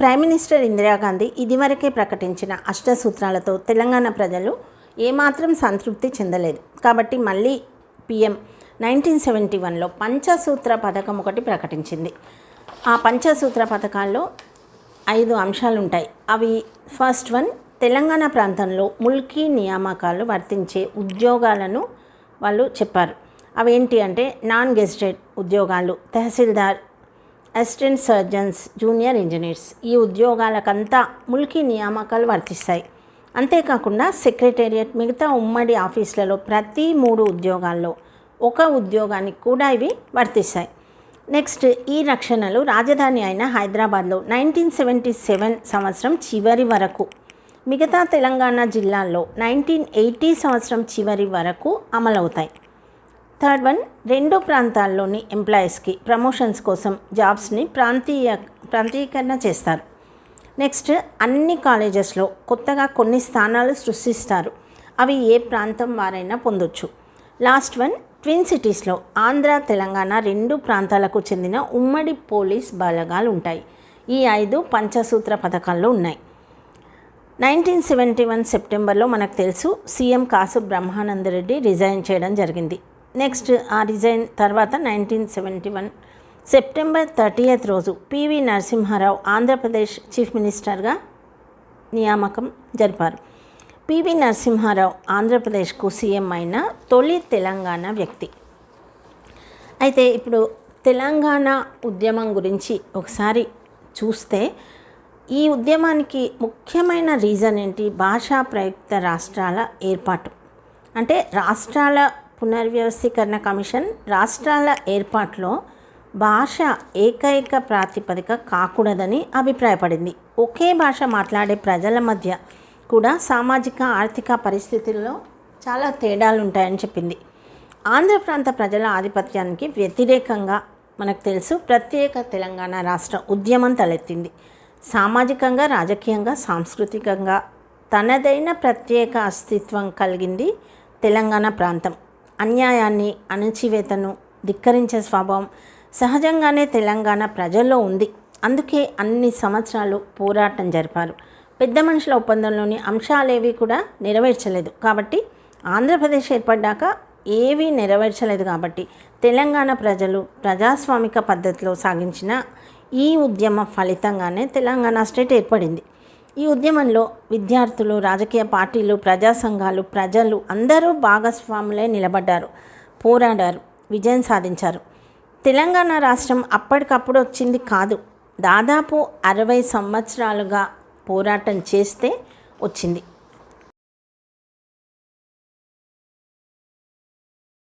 Prime minister Indira Gandhi ఇదివరకే ప్రకటించిన అష్టసూత్రాలతో తెలంగాణ ప్రజలు ఏమాత్రం సంతృప్తి చెందలేదు. కాబట్టి మళ్ళీ పిఎం నైన్టీన్ సెవెంటీ వన్లో పంచసూత్ర పథకం ఒకటి ప్రకటించింది. ఆ పంచసూత్ర పథకాల్లో ఐదు అంశాలు ఉంటాయి అవి ఫస్ట్ వన్ తెలంగాణ ప్రాంతంలో ముల్కీ నియామకాలు వర్తించే ఉద్యోగాలను వాళ్ళు చెప్పారు. అవేంటి అంటే నాన్ గెజిటెడ్ ఉద్యోగాలు tahsildar assistant surgeons junior engineers ఈ ఉద్యోగాలకంతా ముల్కీ నియామకాలు వర్తిస్తాయి. అంతేకాకుండా సెక్రటేరియట్ మిగతా ఉమ్మడి ఆఫీసులలో ప్రతి మూడు ఉద్యోగాల్లో ఒక ఉద్యోగానికి కూడా ఇవి వర్తిస్తాయి. నెక్స్ట్ ఈ రక్షణలు రాజధాని అయిన హైదరాబాద్లో నైన్టీన్ సెవెంటీ సెవెన్ సంవత్సరం చివరి వరకు మిగతా తెలంగాణ జిల్లాల్లో నైన్టీన్ ఎయిటీ సంవత్సరం చివరి వరకు అమలవుతాయి. థర్డ్ వన్ రెండు ప్రాంతాల్లోని ఎంప్లాయీస్కి ప్రమోషన్స్ కోసం జాబ్స్ని ప్రాంతీయ ప్రాంతీకరణ చేస్తారు. నెక్స్ట్ అన్ని కాలేజెస్లో కొత్తగా కొన్ని స్థానాలు సృష్టిస్తారు. అవి ఏ ప్రాంతం వారైనా పొందొచ్చు. లాస్ట్ వన్ ట్విన్ సిటీస్లో ఆంధ్ర తెలంగాణ రెండు ప్రాంతాలకు చెందిన ఉమ్మడి పోలీస్ బలగాలు ఉంటాయి ఈ ఐదు పంచసూత్ర పథకాల్లో ఉన్నాయి. నైన్టీన్ సెవెంటీ వన్ సెప్టెంబర్లో మనకు తెలుసు సీఎం కాసు బ్రహ్మానందరెడ్డి రిజైన్ చేయడం జరిగింది. నెక్స్ట్ ఆ రిజైన్ తర్వాత nineteen seventy one. September thirtieth రోజు పివి నరసింహారావు ఆంధ్రప్రదేశ్ చీఫ్ మినిస్టర్గా నియామకం జరిపారు. పివి నరసింహారావు ఆంధ్రప్రదేశ్కు సీఎం అయిన తొలి తెలంగాణ వ్యక్తి. అయితే ఇప్పుడు తెలంగాణ ఉద్యమం గురించి ఒకసారి చూస్తే ఈ ఉద్యమానికి ముఖ్యమైన రీజన్ ఏంటి? భాషా ప్రయుక్త రాష్ట్రాల ఏర్పాటు. అంటే రాష్ట్రాల పునర్వ్యవస్థీకరణ కమిషన్ రాష్ట్రాల ఏర్పాటులో భాష ఏకైక ప్రాతిపదిక కాకూడదని అభిప్రాయపడింది. ఒకే భాష మాట్లాడే ప్రజల మధ్య కూడా సామాజిక ఆర్థిక పరిస్థితుల్లో చాలా తేడాలు ఉంటాయని చెప్పింది. ఆంధ్ర ప్రాంత ప్రజల ఆధిపత్యానికి వ్యతిరేకంగా మనకు తెలుసు ప్రత్యేక తెలంగాణ రాష్ట్ర ఉద్యమం తలెత్తింది. సామాజికంగా రాజకీయంగా సాంస్కృతికంగా తనదైన ప్రత్యేక అస్తిత్వం కలిగింది తెలంగాణ ప్రాంతం. అన్యాయాన్ని అణచివేతను ధిక్కరించే స్వభావం సహజంగానే తెలంగాణ ప్రజల్లో ఉంది. అందుకే అన్ని సంవత్సరాలు పోరాటం జరిపారు. పెద్ద మనుషుల ఒప్పందంలోని అంశాలేవి కూడా నెరవేర్చలేదు. కాబట్టి ఆంధ్రప్రదేశ్ ఏర్పడ్డాక ఏవీ నెరవేర్చలేదు కాబట్టి తెలంగాణ ప్రజలు ప్రజాస్వామిక పద్ధతిలో సాగించిన ఈ ఉద్యమ ఫలితంగానే తెలంగాణ స్టేట్ ఏర్పడింది. ఈ ఉద్యమంలో విద్యార్థులు రాజకీయ పార్టీలు ప్రజా సంఘాలు ప్రజలు అందరూ భాగస్వాములే నిలబడ్డారు పోరాడారు విజయం సాధించారు. తెలంగాణ రాష్ట్రం అప్పటికప్పుడు వచ్చింది కాదు. దాదాపు అరవై సంవత్సరాలుగా పోరాటం చేస్తే వచ్చింది.